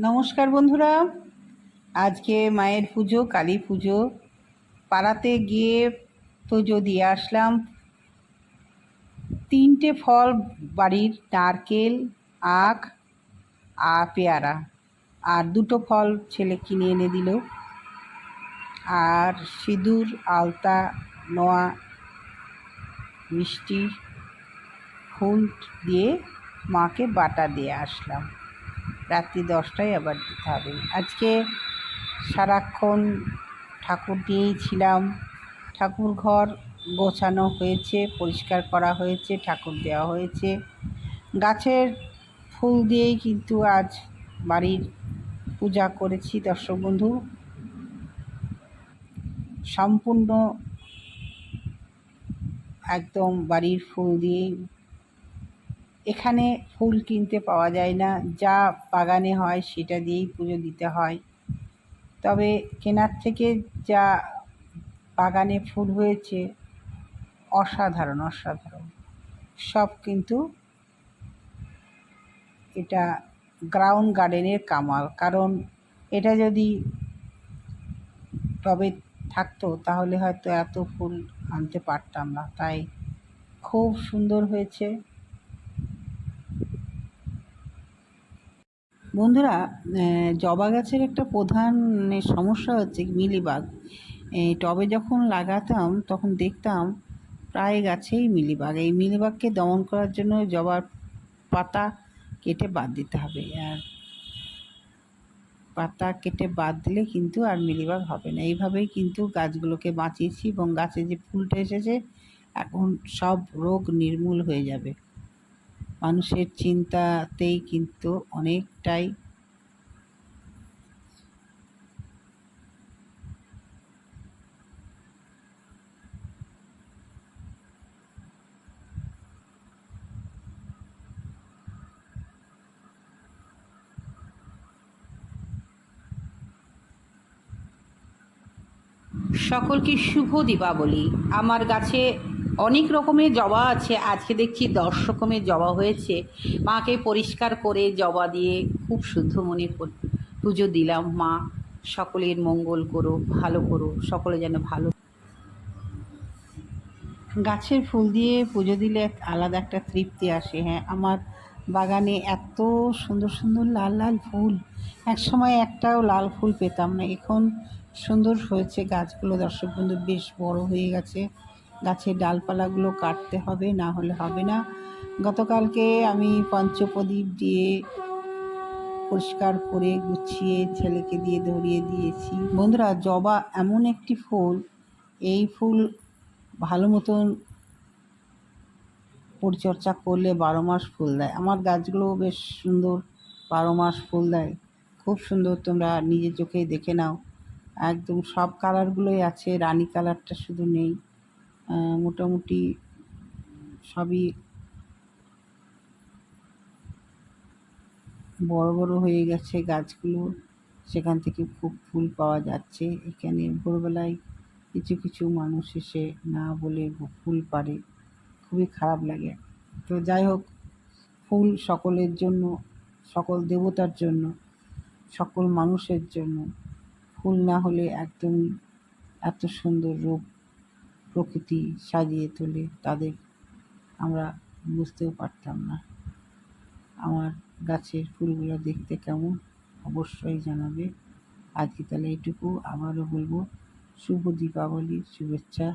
নমস্কার বন্ধুরা। আজকে মায়ের পুজো, কালী পুজো। পাড়াতে গিয়ে পুজো দিয়ে আসলাম, তিনটে ফল, বাড়ির নারকেল, আখ আর পেয়ারা। আর দুটো ফল ছেলে কিনে এনে দিল। আর সিঁদুর, আলতা, নোয়া, মিষ্টি, ফুল দিয়ে মাকে বাটা দিয়ে আসলাম। রাত্রি দশটায় আবার দিতে হবে। আজকে সারাক্ষণ ঠাকুর দিয়েই ছিলাম। ঠাকুর ঘর গোছানো হয়েছে, পরিষ্কার করা হয়েছে, ঠাকুর দেওয়া হয়েছে। গাছের ফুল দিয়েই কিন্তু আজ বাড়ির পূজা করেছি দর্শক বন্ধু। সম্পূর্ণ একদম বাড়ির ফুল দিয়েই এখানে ফুল কিনতে পাওয়া যায় না। যা বাগানে হয় সেটা দিয়েই পুজো দিতে হয়। তবে কেনার থেকে যা বাগানে ফুল হয়েছে, অসাধারণ অসাধারণ। সব কিন্তু এটা গ্রাউন্ড গার্ডেনের কামাল। কারণ এটা যদি টবে থাকতো, তাহলে হয়তো এত ফুল আনতে পারতাম না। তাই খুব সুন্দর হয়েছে। বন্ধুরা জবা গাছের একটা প্রধান সমস্যা হচ্ছে মিলিবাগ। এই টবে যখন লাগাতাম, তখন দেখতাম প্রায় গাছেই মিলিবাগ। এই মিলিবাগকে দমন করার জন্য জবার পাতা কেটে বাদ দিতে হবে। আর পাতা কেটে বাদ দিলে কিন্তু আর মিলিবাগ হবে না। এইভাবেই কিন্তু গাছগুলোকে বাঁচিয়েছি এবং গাছে যে ফুলটা এসেছে, এখন সব রোগ নির্মূল হয়ে যাবে। মানুষের চিন্তাতেই কিন্তু অনেকটাই সকলকে শুভ দীপাবলি। আমার গাছে অনেক রকমের জবা আছে, আজকে দেখছি দশ রকমের জবা হয়েছে। মাকে পরিষ্কার করে জবা দিয়ে খুব শুদ্ধ মনে পুজো দিলাম। মা, সকলের মঙ্গল করো, ভালো করো, সকলে যেন ভালো গাছের ফুল দিয়ে পুজো দিলে আলাদা একটা তৃপ্তি আসে। হ্যাঁ আমার বাগানে এত সুন্দর সুন্দর লাল লাল ফুল। এক সময় একটাও লাল ফুল পেতাম না। এখন সুন্দর হয়েছে গাছগুলো। দর্শক বন্ধু, বেশ বড় হয়ে গেছে। গাছের ডালপালাগুলো কাটতে হবে, না হলে হবে না। গতকালকে আমি পঞ্চপ্রদীপ দিয়ে পরিষ্কার করে গুছিয়ে ছেলেকে দিয়ে ধরিয়ে দিয়েছি। বন্ধুরা, জবা এমন একটি ফুল, এই ফুল ভালো মতন পরিচর্যা করলে বারো মাস ফুল দেয়। আমার গাছগুলো বেশ সুন্দর বারো মাস ফুল দেয়। খুব সুন্দর, তোমরা নিজের চোখেই দেখে নাও। একদম সব কালারগুলোই আছে, রানি কালারটা শুধু নেই। মোটামুটি সবই বড় বড় হয়ে গেছে গাছগুলো। সেখান থেকে খুব ফুল পাওয়া যাচ্ছে। এখানে ভোরবেলায় কিছু কিছু মানুষ এসে না বলে ফুল পারে খুবই খারাপ লাগে। তো যাই হোক, ফুল সকলের জন্য, সকল দেবতার জন্য, সকল মানুষের জন্য ফুল না হলে একদমই এত সুন্দর রূপ প্রকৃতি সাজিয়ে তোলে, তাদের আমরা বুঝতেও পারতাম না। আমার গাছের ফুলগুলো দেখতে কেমন, অবশ্যই জানাবে। আজকে তাহলে এইটুকু। আবারও বলব, শুভ দীপাবলি শুভেচ্ছা।